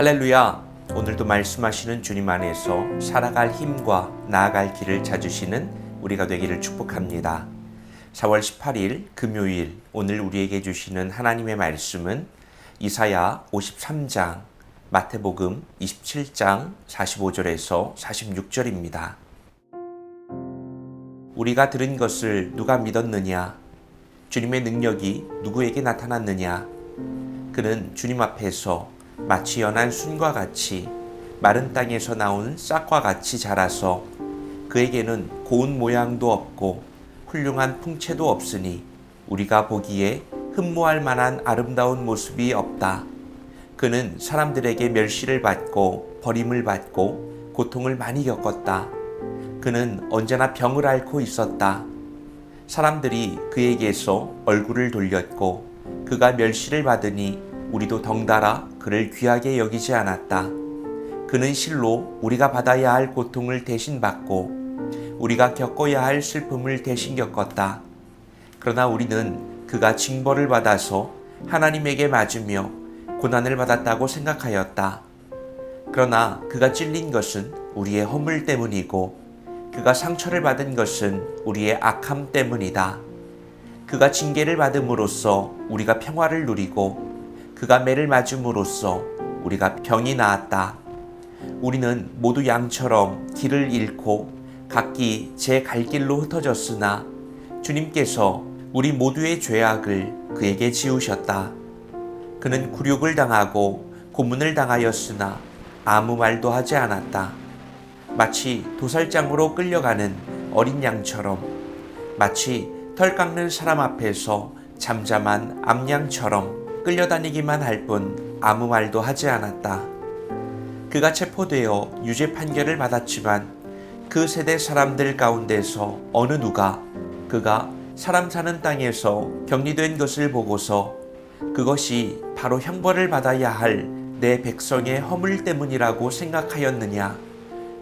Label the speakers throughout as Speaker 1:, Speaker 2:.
Speaker 1: 할렐루야! 오늘도 말씀하시는 주님 안에서 살아갈 힘과 나아갈 길을 찾으시는 우리가 되기를 축복합니다. 4월 18일 금요일 오늘 우리에게 주시는 하나님의 말씀은 이사야 53장, 마태복음 27장 45절에서 46절입니다. 우리가 들은 것을 누가 믿었느냐? 주님의 능력이 누구에게 나타났느냐? 그는 주님 앞에서 마치 연한 순과 같이 마른 땅에서 나온 싹과 같이 자라서 그에게는 고운 모양도 없고 훌륭한 풍채도 없으니 우리가 보기에 흠모할 만한 아름다운 모습이 없다. 그는 사람들에게 멸시를 받고 버림을 받고 고통을 많이 겪었다. 그는 언제나 병을 앓고 있었다. 사람들이 그에게서 얼굴을 돌렸고 그가 멸시를 받으니 우리도 덩달아 그를 귀하게 여기지 않았다. 그는 실로 우리가 받아야 할 고통을 대신 받고 우리가 겪어야 할 슬픔을 대신 겪었다. 그러나 우리는 그가 징벌을 받아서 하나님에게 맞으며 고난을 받았다고 생각하였다. 그러나 그가 찔린 것은 우리의 허물 때문이고 그가 상처를 받은 것은 우리의 악함 때문이다. 그가 징계를 받음으로써 우리가 평화를 누리고 그가 매를 맞음으로써 우리가 병이 나았다. 우리는 모두 양처럼 길을 잃고 각기 제 갈 길로 흩어졌으나 주님께서 우리 모두의 죄악을 그에게 지우셨다. 그는 굴욕을 당하고 고문을 당하였으나 아무 말도 하지 않았다. 마치 도살장으로 끌려가는 어린 양처럼 마치 털 깎는 사람 앞에서 잠잠한 암양처럼 끌려다니기만 할 뿐 아무 말도 하지 않았다. 그가 체포되어 유죄 판결을 받았지만 그 세대 사람들 가운데서 어느 누가 그가 사람 사는 땅에서 격리된 것을 보고서 그것이 바로 형벌을 받아야 할 내 백성의 허물 때문이라고 생각하였느냐?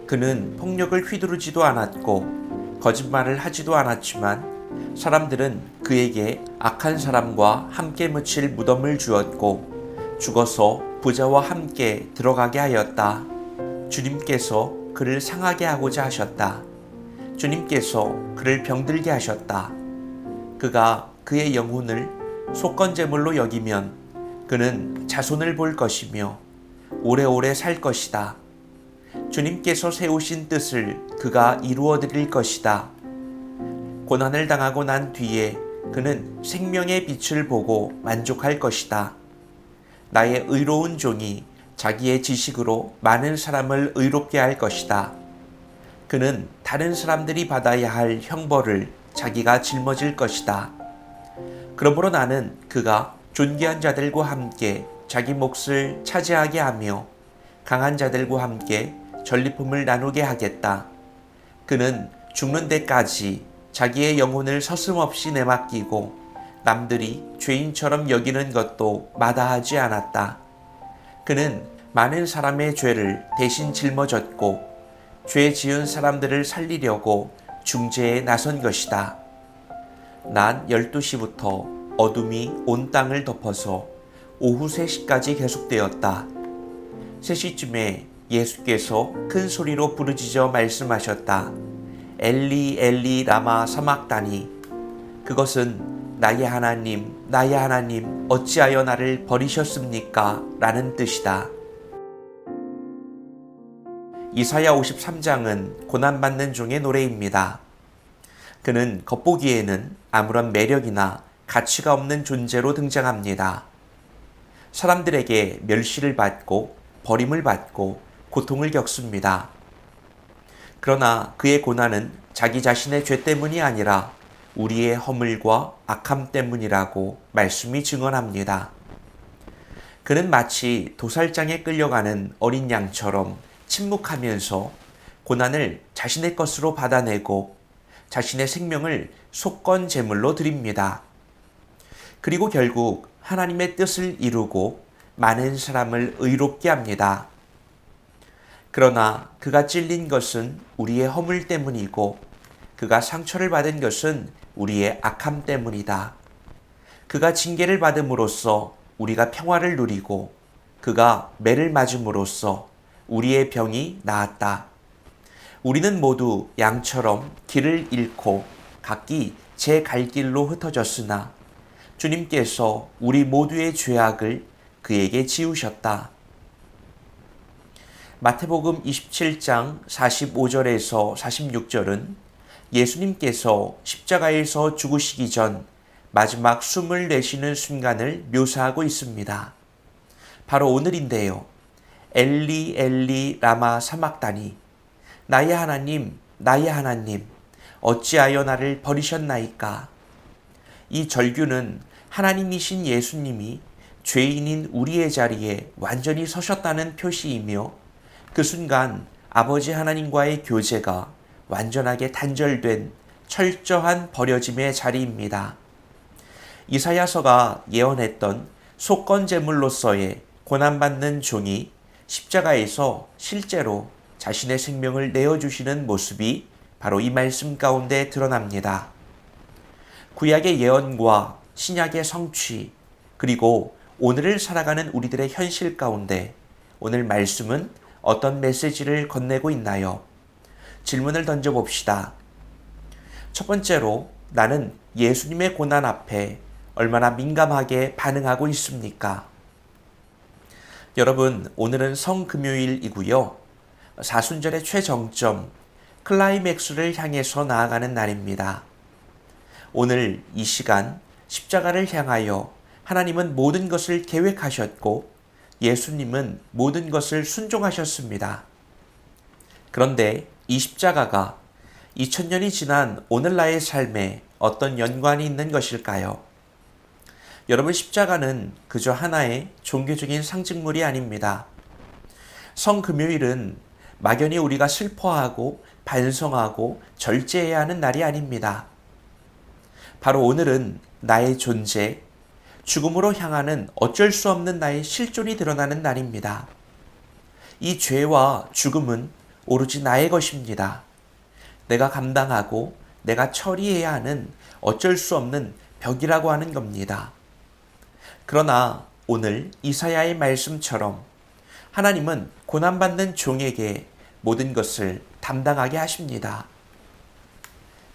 Speaker 1: 그는 폭력을 휘두르지도 않았고 거짓말을 하지도 않았지만 사람들은 그에게 악한 사람과 함께 묻힐 무덤을 주었고 죽어서 부자와 함께 들어가게 하였다. 주님께서 그를 상하게 하고자 하셨다. 주님께서 그를 병들게 하셨다. 그가 그의 영혼을 속건제물로 여기면 그는 자손을 볼 것이며 오래오래 살 것이다. 주님께서 세우신 뜻을 그가 이루어 드릴 것이다. 고난을 당하고 난 뒤에 그는 생명의 빛을 보고 만족할 것이다. 나의 의로운 종이 자기의 지식으로 많은 사람을 의롭게 할 것이다. 그는 다른 사람들이 받아야 할 형벌을 자기가 짊어질 것이다. 그러므로 나는 그가 존귀한 자들과 함께 자기 몫을 차지하게 하며 강한 자들과 함께 전리품을 나누게 하겠다. 그는 죽는 데까지 자기의 영혼을 서슴없이 내맡기고 남들이 죄인처럼 여기는 것도 마다하지 않았다. 그는 많은 사람의 죄를 대신 짊어졌고 죄 지은 사람들을 살리려고 중재에 나선 것이다. 낮 12시부터 어둠이 온 땅을 덮어서 오후 3시까지 계속되었다. 3시쯤에 예수께서 큰 소리로 부르짖어 말씀하셨다. 엘리 엘리 라마 사막다니 그것은 나의 하나님 나의 하나님 어찌하여 나를 버리셨습니까? 라는 뜻이다. 이사야 53장은 고난받는 중의 노래입니다. 그는 겉보기에는 아무런 매력이나 가치가 없는 존재로 등장합니다. 사람들에게 멸시를 받고 버림을 받고 고통을 겪습니다. 그러나 그의 고난은 자기 자신의 죄 때문이 아니라 우리의 허물과 악함 때문이라고 말씀이 증언합니다. 그는 마치 도살장에 끌려가는 어린 양처럼 침묵하면서 고난을 자신의 것으로 받아내고 자신의 생명을 속건 제물로 드립니다. 그리고 결국 하나님의 뜻을 이루고 많은 사람을 의롭게 합니다. 그러나 그가 찔린 것은 우리의 허물 때문이고 그가 상처를 받은 것은 우리의 악함 때문이다. 그가 징계를 받음으로써 우리가 평화를 누리고 그가 매를 맞음으로써 우리의 병이 나았다. 우리는 모두 양처럼 길을 잃고 각기 제 갈 길로 흩어졌으나 주님께서 우리 모두의 죄악을 그에게 지우셨다. 마태복음 27장 45절에서 46절은 예수님께서 십자가에서 죽으시기 전 마지막 숨을 내쉬는 순간을 묘사하고 있습니다. 바로 오늘인데요. 엘리 엘리 라마 사막다니 나의 하나님 나의 하나님 어찌하여 나를 버리셨나이까 이 절규는 하나님이신 예수님이 죄인인 우리의 자리에 완전히 서셨다는 표시이며 그 순간 아버지 하나님과의 교제가 완전하게 단절된 철저한 버려짐의 자리입니다. 이사야서가 예언했던 속건 제물로서의 고난받는 종이 십자가에서 실제로 자신의 생명을 내어주시는 모습이 바로 이 말씀 가운데 드러납니다. 구약의 예언과 신약의 성취, 그리고 오늘을 살아가는 우리들의 현실 가운데 오늘 말씀은 어떤 메시지를 건네고 있나요? 질문을 던져봅시다. 첫 번째로 나는 예수님의 고난 앞에 얼마나 민감하게 반응하고 있습니까? 여러분, 오늘은 성금요일이고요. 사순절의 최정점, 클라이맥스를 향해서 나아가는 날입니다. 오늘 이 시간 십자가를 향하여 하나님은 모든 것을 계획하셨고 예수님은 모든 것을 순종하셨습니다. 그런데 이 십자가가 2000년이 지난 오늘날의 삶에 어떤 연관이 있는 것일까요? 여러분, 십자가는 그저 하나의 종교적인 상징물이 아닙니다. 성금요일은 막연히 우리가 슬퍼하고 반성하고 절제해야 하는 날이 아닙니다. 바로 오늘은 나의 존재, 죽음으로 향하는 어쩔 수 없는 나의 실존이 드러나는 날입니다. 이 죄와 죽음은 오로지 나의 것입니다. 내가 감당하고 내가 처리해야 하는 어쩔 수 없는 벽이라고 하는 겁니다. 그러나 오늘 이사야의 말씀처럼 하나님은 고난받는 종에게 모든 것을 담당하게 하십니다.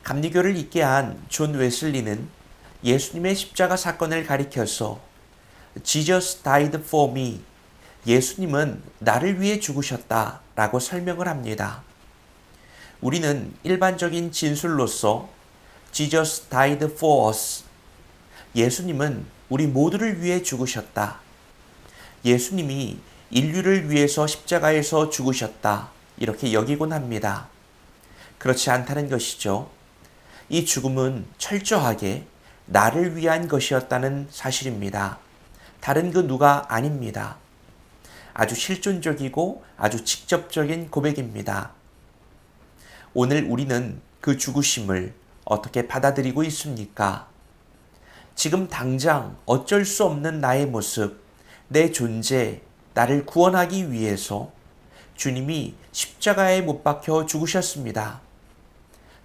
Speaker 1: 감리교를 있게 한 존 웨슬리는 예수님의 십자가 사건을 가리켜서 Jesus died for me. 예수님은 나를 위해 죽으셨다 라고 설명을 합니다. 우리는 일반적인 진술로서 Jesus died for us. 예수님은 우리 모두를 위해 죽으셨다. 예수님이 인류를 위해서 십자가에서 죽으셨다. 이렇게 여기곤 합니다. 그렇지 않다는 것이죠. 이 죽음은 철저하게 나를 위한 것이었다는 사실입니다. 다른 그 누가 아닙니다. 아주 실존적이고 아주 직접적인 고백입니다. 오늘 우리는 그 죽으심을 어떻게 받아들이고 있습니까? 지금 당장 어쩔 수 없는 나의 모습, 내 존재, 나를 구원하기 위해서 주님이 십자가에 못 박혀 죽으셨습니다.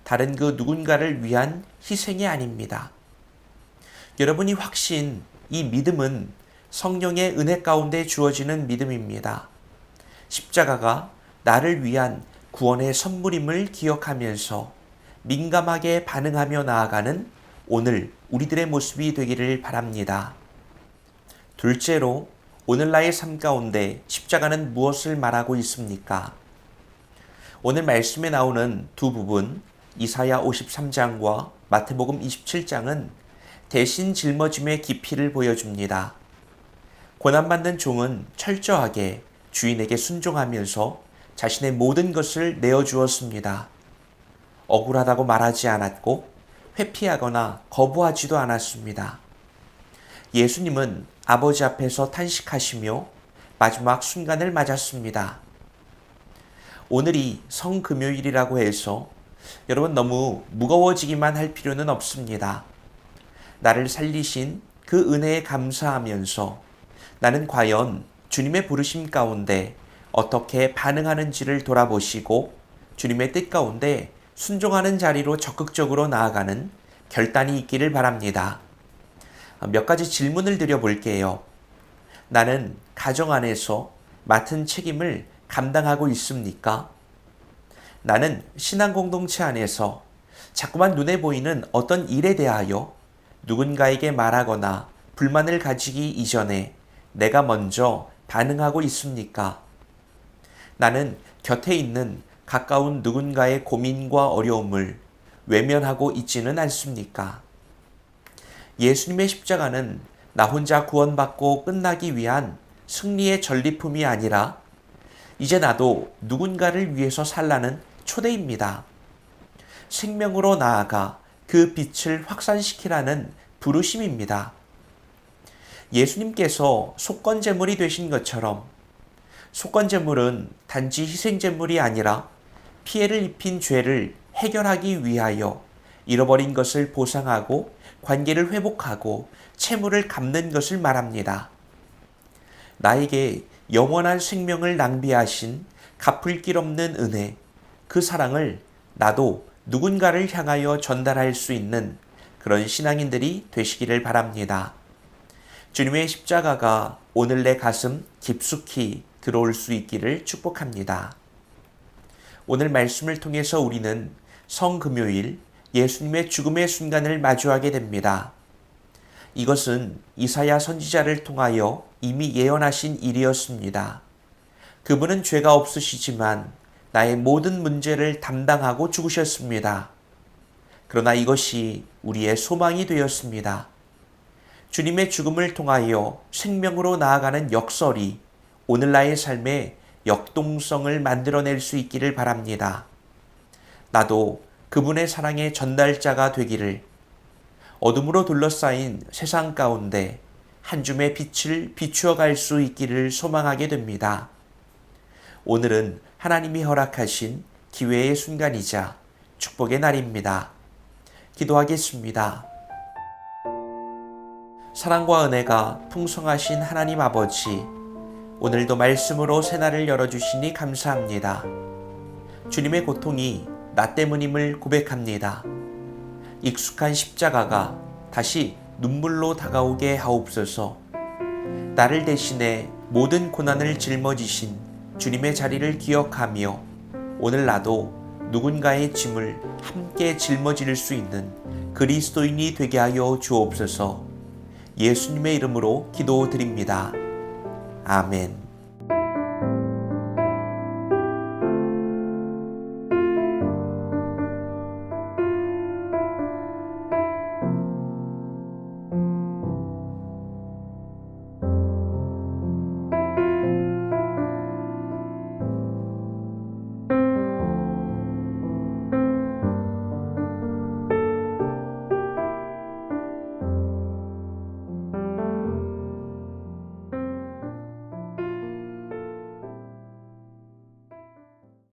Speaker 1: 다른 그 누군가를 위한 희생이 아닙니다. 여러분이 확신, 이 믿음은 성령의 은혜 가운데 주어지는 믿음입니다. 십자가가 나를 위한 구원의 선물임을 기억하면서 민감하게 반응하며 나아가는 오늘 우리들의 모습이 되기를 바랍니다. 둘째로 오늘날의 삶 가운데 십자가는 무엇을 말하고 있습니까? 오늘 말씀에 나오는 두 부분, 이사야 53장과 마태복음 27장은 대신 짊어짐의 깊이를 보여줍니다. 고난받는 종은 철저하게 주인에게 순종하면서 자신의 모든 것을 내어주었습니다. 억울하다고 말하지 않았고 회피하거나 거부하지도 않았습니다. 예수님은 아버지 앞에서 탄식하시며 마지막 순간을 맞았습니다. 오늘이 성금요일이라고 해서 여러분 너무 무거워지기만 할 필요는 없습니다. 나를 살리신 그 은혜에 감사하면서 나는 과연 주님의 부르심 가운데 어떻게 반응하는지를 돌아보시고 주님의 뜻 가운데 순종하는 자리로 적극적으로 나아가는 결단이 있기를 바랍니다. 몇 가지 질문을 드려 볼게요. 나는 가정 안에서 맡은 책임을 감당하고 있습니까? 나는 신앙 공동체 안에서 자꾸만 눈에 보이는 어떤 일에 대하여 누군가에게 말하거나 불만을 가지기 이전에 내가 먼저 반응하고 있습니까? 나는 곁에 있는 가까운 누군가의 고민과 어려움을 외면하고 있지는 않습니까? 예수님의 십자가는 나 혼자 구원받고 끝나기 위한 승리의 전리품이 아니라 이제 나도 누군가를 위해서 살라는 초대입니다. 생명으로 나아가 그 빛을 확산시키라는 부르심입니다. 예수님께서 속건제물이 되신 것처럼 속건제물은 단지 희생제물이 아니라 피해를 입힌 죄를 해결하기 위하여 잃어버린 것을 보상하고 관계를 회복하고 채무를 갚는 것을 말합니다. 나에게 영원한 생명을 낭비하신 갚을 길 없는 은혜, 그 사랑을 나도 누군가를 향하여 전달할 수 있는 그런 신앙인들이 되시기를 바랍니다. 주님의 십자가가 오늘 내 가슴 깊숙이 들어올 수 있기를 축복합니다. 오늘 말씀을 통해서 우리는 성금요일 예수님의 죽음의 순간을 마주하게 됩니다. 이것은 이사야 선지자를 통하여 이미 예언하신 일이었습니다. 그분은 죄가 없으시지만 나의 모든 문제를 담당하고 죽으셨습니다. 그러나 이것이 우리의 소망이 되었습니다. 주님의 죽음을 통하여 생명으로 나아가는 역설이 오늘 나의 삶에 역동성을 만들어낼 수 있기를 바랍니다. 나도 그분의 사랑의 전달자가 되기를 어둠으로 둘러싸인 세상 가운데 한 줌의 빛을 비추어 갈 수 있기를 소망하게 됩니다. 오늘은 하나님이 허락하신 기회의 순간이자 축복의 날입니다. 기도하겠습니다. 사랑과 은혜가 풍성하신 하나님 아버지, 오늘도 말씀으로 새날을 열어주시니 감사합니다. 주님의 고통이 나 때문임을 고백합니다. 익숙한 십자가가 다시 눈물로 다가오게 하옵소서. 나를 대신해 모든 고난을 짊어지신 주님의 자리를 기억하며 오늘 나도 누군가의 짐을 함께 짊어질 수 있는 그리스도인이 되게 하여 주옵소서. 예수님의 이름으로 기도드립니다. 아멘.